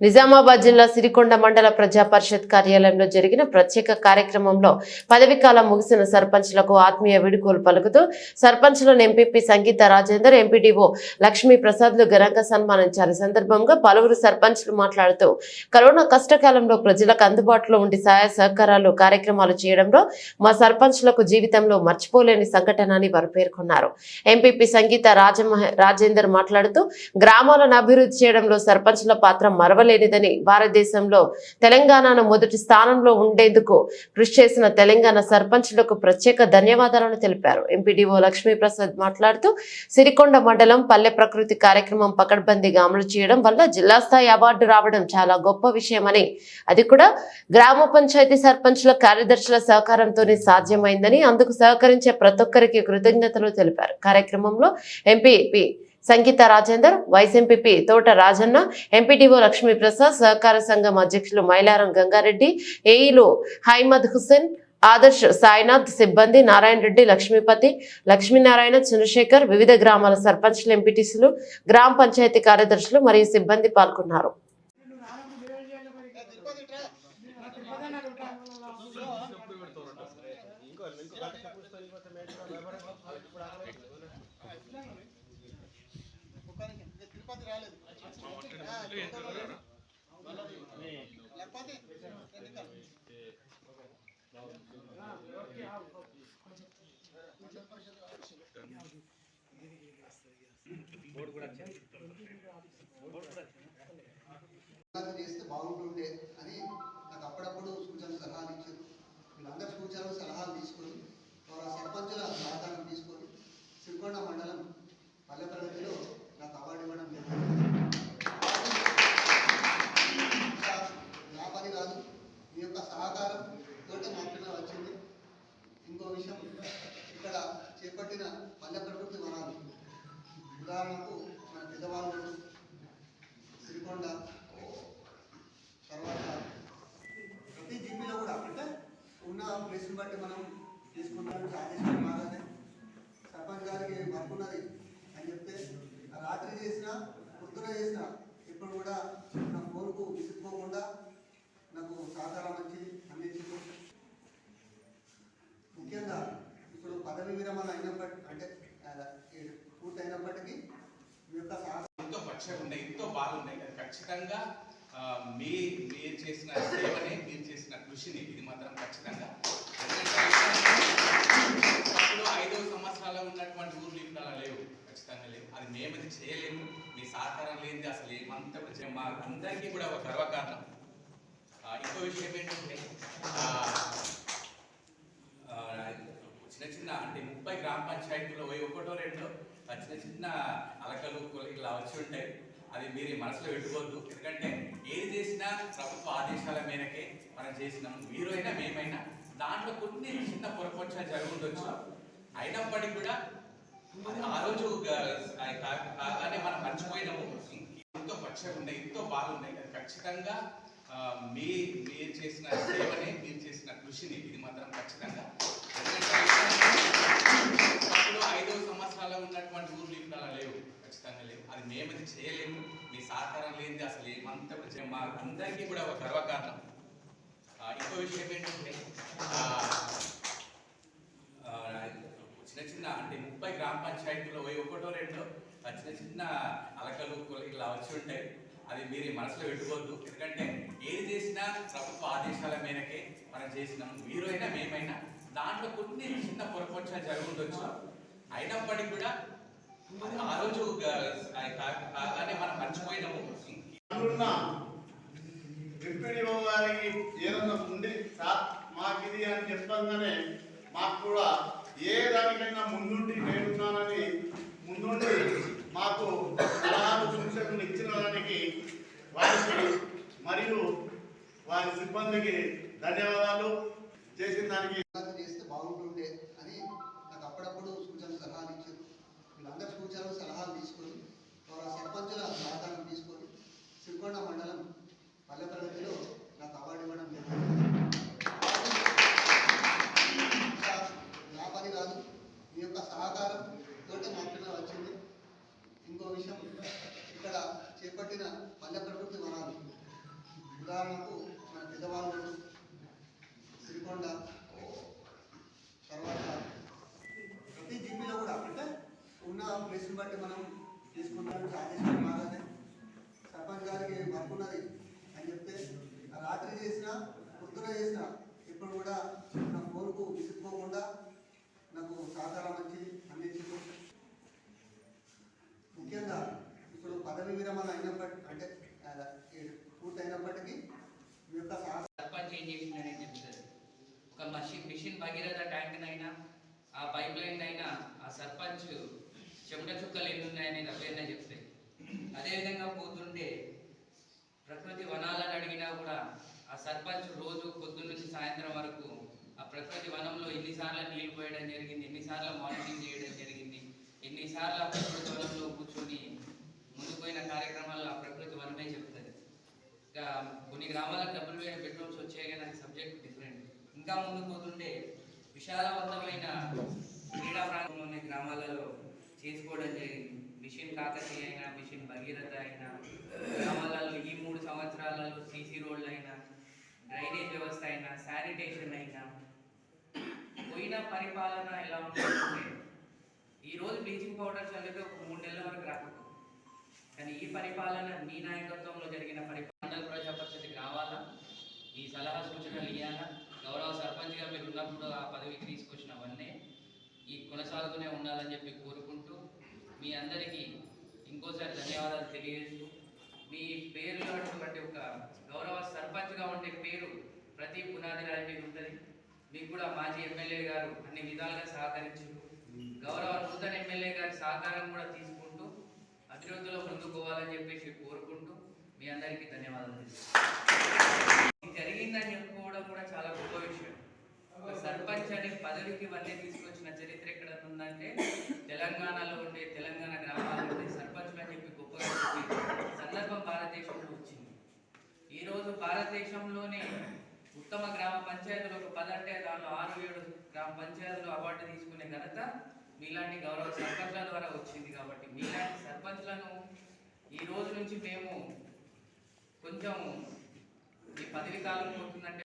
నిజామాబాద్ జిల్లా సిరికొండ మండల ప్రజా పరిషత్ కార్యాలయంలో జరిగిన ప్రత్యేక కార్యక్రమంలో పదవి కాలం ముగిసిన సర్పంచ్లకు ఆత్మీయ విడుకోలు పలుకుతూ సర్పంచ్లను ఎంపీపీ సంగీత రాజేందర్ ఎంపీడీఓ లక్ష్మీ ప్రసాద్లు ఘనంగా సన్మానించారు. సందర్భంగా పలువురు సర్పంచ్లు మాట్లాడుతూ కరోనా కష్టకాలంలో ప్రజలకు అందుబాటులో ఉండి సహాయ సహకారాలు కార్యక్రమాలు చేయడంలో మా సర్పంచ్లకు జీవితంలో మర్చిపోలేని సంఘటన అని వారు పేర్కొన్నారు. ఎంపీపీ సంగీత రాజమహ రాజేందర్ మాట్లాడుతూ గ్రామాలను అభివృద్ధి చేయడంలో సర్పంచ్ల పాత్ర మరవలేనిదని భారతదేశంలో తెలంగాణను మొదటి స్థానంలో ఉండేందుకు కృషి చేసిన తెలంగాణ సర్పంచ్లకు ప్రత్యేక ధన్యవాదాలను తెలిపారు. ఎంపీడీఓ లక్ష్మీప్రసాద్ మాట్లాడుతూ సిరికొండ మండలం పల్లె ప్రకృతి కార్యక్రమం పకడ్బందీగా అమలు చేయడం వల్ల జిల్లా స్థాయి అవార్డు రావడం చాలా గొప్ప విషయమని అది కూడా గ్రామ పంచాయతీ సర్పంచ్ల కార్యదర్శుల సహకారంతోనే సాధ్యమైందని అందుకు సహకరించే ప్రతి ఒక్కరికి కృతజ్ఞతలు తెలిపారు. కార్యక్రమంలో MP Sangeetha Rajender vice MPP Thota Rajanna MPTO Lakshmi Prasad సహకార సంఘం అధ్యక్షులు మైలారం గంగారెడ్డి ఏఈలు హైమద్ హుసేన్ ఆదర్శ్ సాయినాథ్ సిబ్బంది నారాయణ రెడ్డి లక్ష్మీపతి లక్ష్మీనారాయణ చంద్రశేఖర్ వివిధ గ్రామాల సర్పంచ్లు ఎంపీటీసీలు గ్రామ పంచాయతీ కార్యదర్శులు మరియు సిబ్బంది పాల్గొన్నారు. బాగుంటుండే అని నాకు అప్పుడప్పుడు సూచనలు సలహాలు ఇచ్చారు. వీళ్ళందరూ సూచనలు సలహాలు తీసుకొని వాళ్ళ సర్పంచుల సహకారం తీసుకొని సిరికొండ మండలం పల్లె ప్రగతిలో పరిస్థితిని బట్టి మనం తీసుకున్నాం ఆదేశం మారదే సర్పంచ్ గారికి వర్క్ ఉన్నది అని చెప్తే ఆ రాత్రి చేసిన పొద్దున చేసినా ఇప్పుడు కూడా నా ఫోన్కు విసుక్కోకుండా నాకు సహకారం మంచి అందించింది. ముఖ్యంగా ఇప్పుడు పదవి విరమణ అయినప్పటి అంటే ఈ పూర్తయినప్పటికీ మీ యొక్క ఎంతో పక్షంగా ఉన్నాయి ఎంతో బాగున్నాయి ఖచ్చితంగా మీ మీరు చేసిన సేవనే మీరు చేసిన అంత కూడా మా అందరికీ కూడా ఒక గర్వకారణం ఇంకో విషయం ఏంటంటే చిన్న చిన్న అంటే ముప్పై గ్రామ పంచాయతీలో పోయి ఒకటో రెండో చిన్న చిన్న అలకలు ఇట్లా వచ్చి ఉంటాయి. అది మీరు మనసులో పెట్టుకోవద్దు. ఎందుకంటే ఏది చేసినా ప్రభుత్వ ఆదేశాల మేరకే మనం చేసినాం. మీరు అయినా మేమైనా దాంట్లో కొన్ని చిన్న పొరపక్ష జరుగుండొచ్చు అయినప్పటికీ కూడా ఆ రోజు గ- మనం మర్చిపోయినాము. ఎంతో పచ్చగా ఉన్నాయి ఎంతో బాగున్నాయి అది ఖచ్చితంగా మీ మీరు చేసిన సేవని మీరు చేసిన కృషిని ఇది మాత్రం ఖచ్చితంగా. ఐదవ ఐదో సంవత్సరాలు ఉన్నటువంటి ఊర్లు ఇప్పుడు అలా లేవు. ఖచ్చితంగా లేవు. అది మేము అది చేయలేము. మీ సహకారం లేనిది అసలు ఏమంతా మా అందరికీ కూడా ఒక గర్వకారణం. ఇంకో విషయం ఏంటంటే ఆ, ఆ, చిన్న అంటే ముప్పై గ్రామ పంచాయతీలో పోయి ఒకటో రెండో ఆ చిన్న చిన్న అలకలు ఇట్లా వచ్చి ఉంటాయి. అది మీరు మనసులో పెట్టుకోవద్దు. ఎందుకంటే ఏది చేసినా ప్రభుత్వ ఆదేశాల మేరకే మనం చేసినాం. మీరు అయినా మేమైనా దాంట్లో కొన్ని చిన్న పొరపక్ష జరుగుండొచ్చు అయినప్పటికీ కూడా ఆ రోజు అలానే మనం మర్చిపోయినాము. అనున్న గారికి ఏదన్నా ఉంది? సార్ మాకు ఇది అని చెప్పంగానే మాకు కూడా ఏ దానికైనా ముందుండి నేనున్నానని ముందుండి మాకు సలహాలు సూచనలు ఇచ్చిన దానికి వారికి మరియు వారి సిబ్బందికి ధన్యవాదాలు. చేసిన దానికి నుంచి ఆదేశం రాగానే సర్పంచ్ గారికి వర్క్ ఉన్నది అని చెప్తే రాత్రి చేసిన పొద్దున చేసిన ఇప్పుడు కూడా నా ఫోన్కు విసుక్కోకుండా నాకు సహకారం వచ్చి అందించింది. ముఖ్యంగా ఇప్పుడు పదవి విరమణ అయినప్పటి అంటే పూర్తయినప్పటికీ మీ యొక్క సర్పంచ్ ఏం చేసిందని చెప్తారు ఒక మషి మిషన్ భగీరథ ట్యాంక్ అయినా ఆ పైప్ లైన్ అయినా ఆ సర్పంచ్ చెమట చుక్కలు ఎన్ని ఉన్నాయని అవేనా చెప్తాయి అదేవిధంగా పోతుంటే ప్రకృతి వనాలను అడిగినా కూడా ఆ సర్పంచ్ రోజు పొద్దున్న నుంచి సాయంత్రం వరకు ఆ ప్రకృతి వనంలో ఎన్నిసార్లు నీళ్ళు పోయడం జరిగింది ఎన్నిసార్లు మానిటరింగ్ చేయడం జరిగింది ఎన్నిసార్లు ఆ ప్రకృతి వనంలో కూర్చొని ముందు పోయిన కార్యక్రమాల్లో ఆ ప్రకృతి వనమే చెప్తుంది. ఇంకా కొన్ని గ్రామాలకు డబ్బులు వేయడం బెడ్రూమ్స్ వచ్చాయి కానీ అది సబ్జెక్ట్ డిఫరెంట్. ఇంకా ముందు పోతుంటే విశాలవంతమైన క్రీడా ప్రాంతంలోని గ్రామాలలో చేసుకోవడం జరిగింది. మిషన్ కాకతీయ అయినా మిషన్ భగీరథ అయినా గ్రామాలలో ఈ మూడు సంవత్సరాలలో సీసీ రోడ్లు అయినా డ్రైనేజ్ వ్యవస్థ అయినా శానిటేషన్ అయినా పోయిన పరిపాలన ఎలా ఉంటుందంటే ఈ రోజు బ్లీచింగ్ పౌడర్ చల్లితే ఒక మూడు నెలల వరకు రాకపోతుంది కానీ ఈ పరిపాలన మీ నాయకత్వంలో జరిగిన పరిపాలన మండల ప్రజా రావాలా? ఈ సలహా సూచనలు ఇవ్వాలా గౌరవ సర్పంచ్గా మీరు ఉన్నప్పుడు ఆ పదవికి తీసుకొచ్చినవన్నీ ఈ కొనసాగుతూనే ఉండాలని చెప్పి కోరు మీ అందరికీ ఇంకోసారి ధన్యవాదాలు తెలియజేస్తూ మీ పేరులో అటువంటి ఒక గౌరవ సర్పంచ్గా ఉండే పేరు ప్రతి పునాది రాయి మీద ఉంటుంది. మీకు కూడా మాజీ ఎమ్మెల్యే గారు అన్ని విధాలుగా సహకరించారు. గౌరవ నూతన ఎమ్మెల్యే గారి సహకారం కూడా తీసుకుంటూ అభివృద్ధిలో ముందుకోవాలని చెప్పేసి కోరుకుంటూ మీ అందరికీ ధన్యవాదాలు తెలుపుతున్నాను. ఇది జరిగిందని చెప్పుకోవడం కూడా చాలా గొప్ప విషయం ఒక ప్రజలకి ఇవన్నీ పదవికి తీసుకొచ్చిన చరిత్ర ఎక్కడ ఉందంటే తెలంగాణలో ఉండే తెలంగాణ గ్రామాల్లో ఉండే సర్పంచ్ అని చెప్పి గొప్పగా సందర్భం భారతదేశంలో వచ్చింది. ఈ రోజు భారతదేశంలోనే ఉత్తమ గ్రామ పంచాయతీలు ఒక పది అంటే దానిలో ఆరు ఏడు గ్రామ పంచాయతీలు అవార్డు తీసుకునే ఘనత మీలాంటి గౌరవ సర్పంచుల ద్వారా వచ్చింది కాబట్టి మీలాంటి సర్పంచ్లను ఈ రోజు నుంచి మేము కొంచెం ఈ పదవి కాలం పోతుందంటే